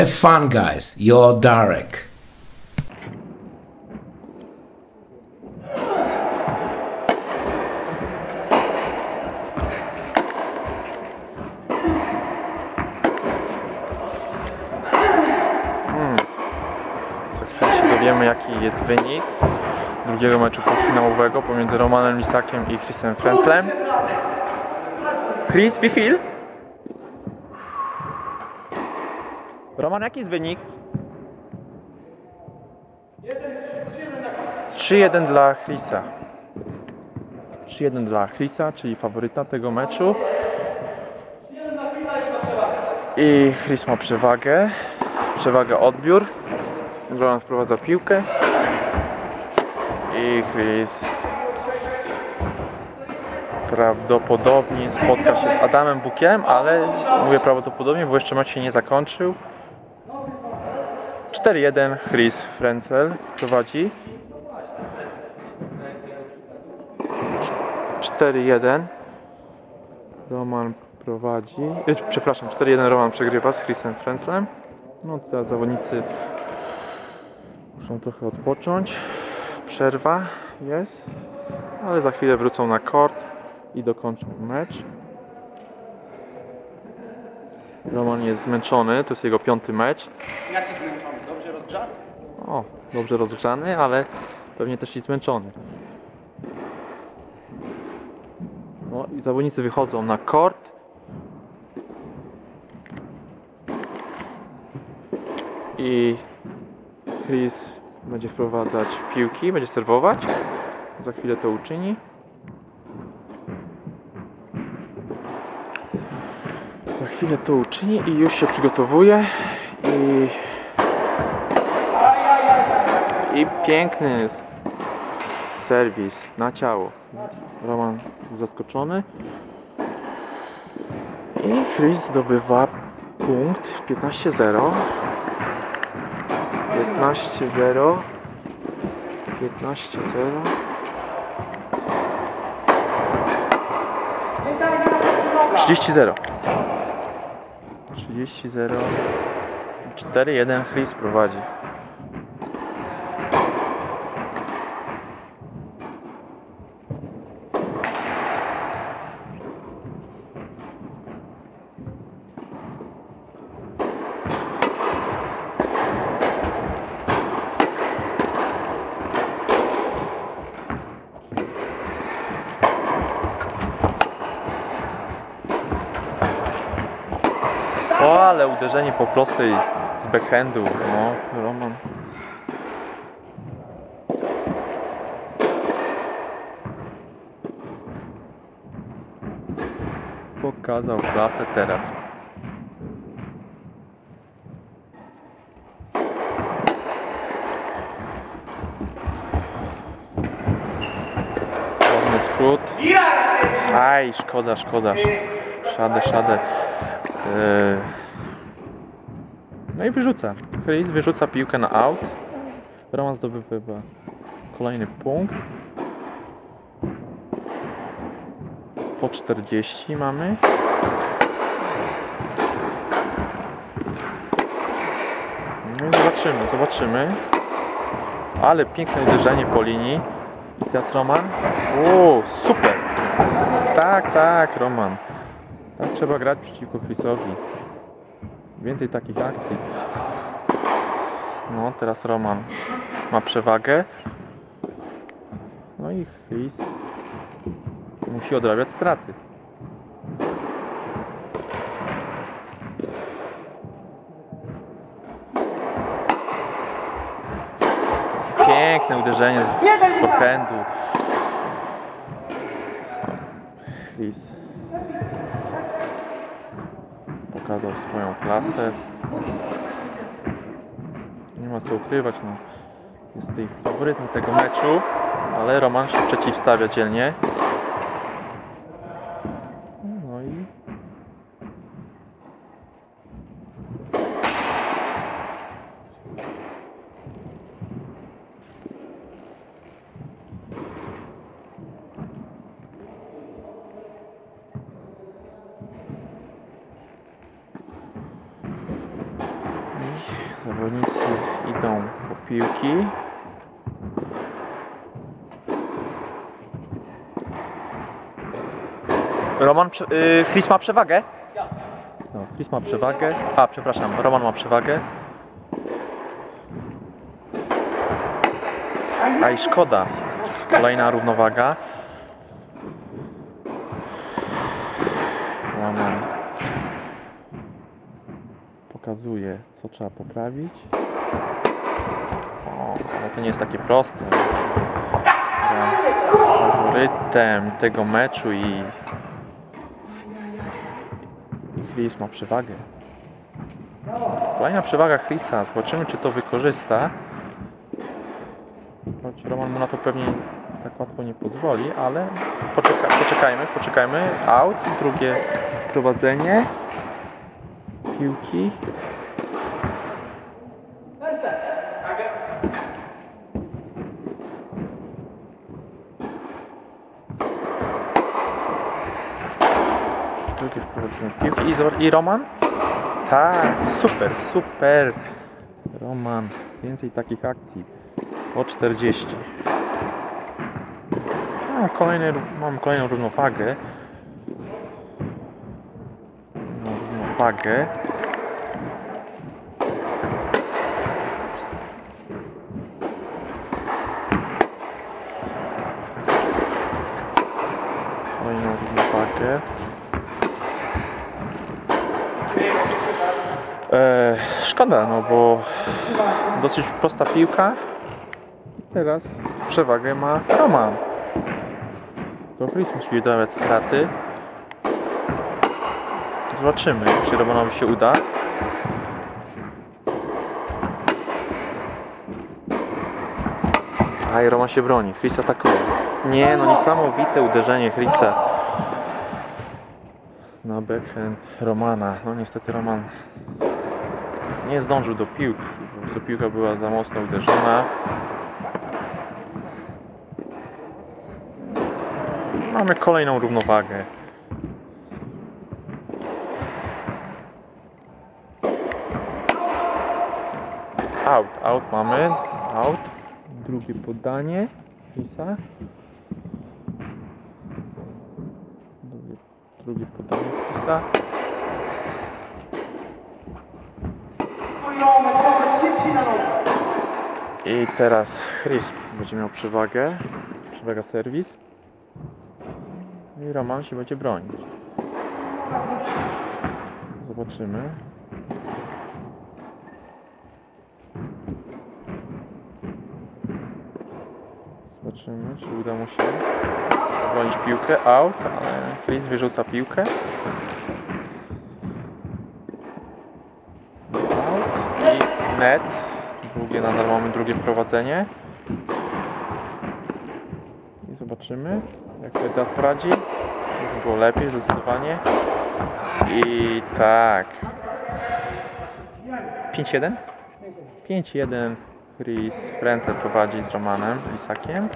Have fun, guys. You're Darek. Się dowiemy jaki jest wynik drugiego meczu półfinałowego pomiędzy Romanem Lisakiem i Chrisem Frenzlem. Chris, wie viel? Roman, jaki jest wynik? 3-1 dla Chrisa. 3-1 dla Chrisa, czyli faworyta tego meczu. I Chris ma przewagę. Przewagę odbiór. Roland wprowadza piłkę. I Chris prawdopodobnie spotka się z Adamem Bukiem, ale mówię prawdopodobnie, bo jeszcze mecz się nie zakończył. 4-1 Chris Frenzel prowadzi. 4-1 Roman prowadzi. e, Przepraszam, 4-1 Roman przegrywa z Chrisem Frenzlem. No teraz zawodnicy muszą trochę odpocząć. Przerwa jest, ale za chwilę wrócą na kort i dokończą mecz. Roman jest zmęczony, to jest jego piąty mecz. Jaki zmęczony? Rozgrzany? O, dobrze rozgrzany, ale pewnie też i zmęczony. No i zawodnicy wychodzą na kort. I Chris będzie wprowadzać piłki, będzie serwować. Za chwilę to uczyni. Za chwilę to uczyni i już się przygotowuje. I i piękny serwis na ciało. Roman zaskoczony. I Chris zdobywa punkt 15-0. 15-0. 15-0. Trzydzieści zero. Trzydzieści zero. Cztery jeden Chris prowadzi. O, ale uderzenie po prostej z backhandu. No, Roman. Pokazał klasę teraz. Ładny skrót. Aj, szkoda, szkoda. Szadę, szadę. Eee, No i wyrzuca. Chris wyrzuca piłkę na out. Roman zdobywa kolejny punkt. Po 40 mamy. No i zobaczymy, zobaczymy. Ale piękne uderzenie po linii. I teraz Roman. O, super. Tak, tak, Roman. Tak trzeba grać przeciwko Chrisowi. Więcej takich akcji. No, teraz Roman ma przewagę. No i Chris musi odrabiać straty. Piękne uderzenie z forehandu. Chris pokazał swoją klasę. Nie ma co ukrywać, no. jest tutaj faworytem tego meczu, ale Roman się przeciwstawia dzielnie. No i Zawodnicy idą po piłki. Roman, prze- y, Chris ma przewagę? No, Chris ma przewagę. A, przepraszam, Roman ma przewagę. A i szkoda. Kolejna równowaga. Roman pokazuje, co trzeba poprawić. To nie jest takie proste. Faworytem tego meczu i, i Chris ma przewagę. Kolejna przewaga Chrisa. Zobaczymy, czy to wykorzysta. Choć Roman mu na to pewnie tak łatwo nie pozwoli, ale poczeka, poczekajmy, poczekajmy. Out, drugie prowadzenie. Piłki. Drugie wprowadzenie piłki. I, I Roman? Tak, super, super. Roman, więcej takich akcji. Po 40. No, kolejny, mam kolejną równowagę. No, równowagę. Kolejną równowagę. E, szkoda, no bo dosyć prosta piłka. Teraz przewagę ma Roman. To Chris musi wydawać straty. Zobaczymy, czy Romanowi się uda. Aj, Roman się broni. Chris atakuje. Nie, no niesamowite uderzenie Chrisa na backhand Romana. No niestety Roman nie zdążył do piłki. Po prostu piłka była za mocno uderzona. Mamy kolejną równowagę. Out, out mamy. Out. Drugie podanie. Chrisa. Drugie, drugie podanie Chrisa. I teraz Chris będzie miał przewagę. Przewaga serwis. I Roman się będzie bronić. Zobaczymy. Zobaczymy, czy uda mu się bronić piłkę. Out, ale Chris wyrzuca piłkę. Out i net. Drugie nadal mamy drugie wprowadzenie. I zobaczymy, jak sobie teraz poradzi. Już było lepiej, zdecydowanie. I tak. 5-1? 5-1. Chris Frenzel prowadzi z Romanem Lisakiem.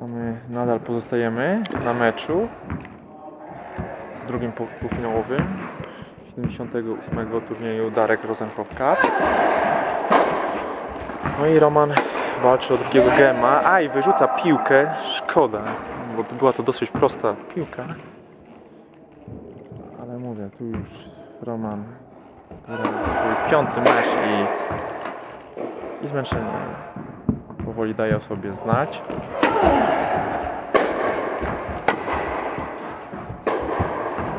A my nadal pozostajemy na meczu drugim pół- półfinałowym 78 turnieju Darek Rosenhoff Cup. No i Roman walczy o drugiego gema. A i wyrzuca piłkę. Szkoda, bo była to dosyć prosta piłka. Ale mówię, tu już Roman gra swój piąty mecz i, i zmęczenie powoli daje o sobie znać.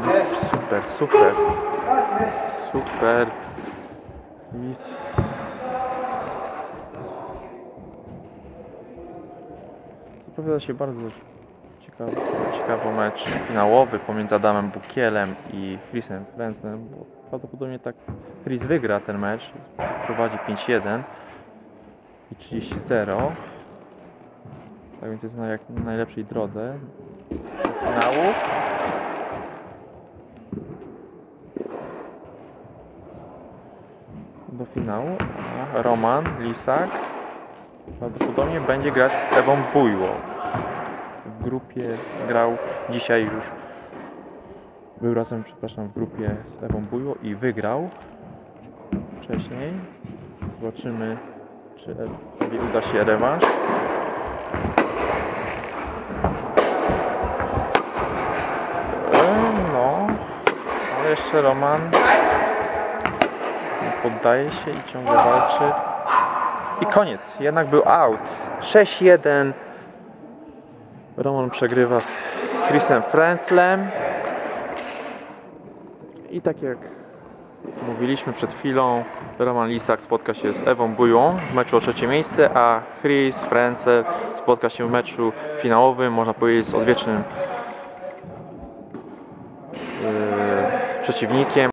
Super, super. Super. Chris. Zapowiada się bardzo ciekawy, ciekawy mecz finałowy pomiędzy Adamem Bukielem i Chrisem Frenzlem, bo prawdopodobnie tak Chris wygra ten mecz, prowadzi 5-1 i 30-0. Tak więc jest na jak najlepszej drodze do finału. Do finału. A Roman Lisak prawdopodobnie będzie grać z Ewą Bujło. W grupie grał dzisiaj już był razem, przepraszam, w grupie z Ewą Bujo i wygrał wcześniej. Zobaczymy, czy Ewie uda się rewanż. Eee, No, ale jeszcze Roman poddaje się i ciągle walczy. I koniec, jednak był out. 6-1. Roman przegrywa z, Chrisem Frenzlem. I tak jak mówiliśmy przed chwilą, Roman Lisak spotka się z Ewą Bują w meczu o trzecie miejsce, a Chris Frenzel spotka się w meczu finałowym, można powiedzieć z odwiecznym yy, przeciwnikiem.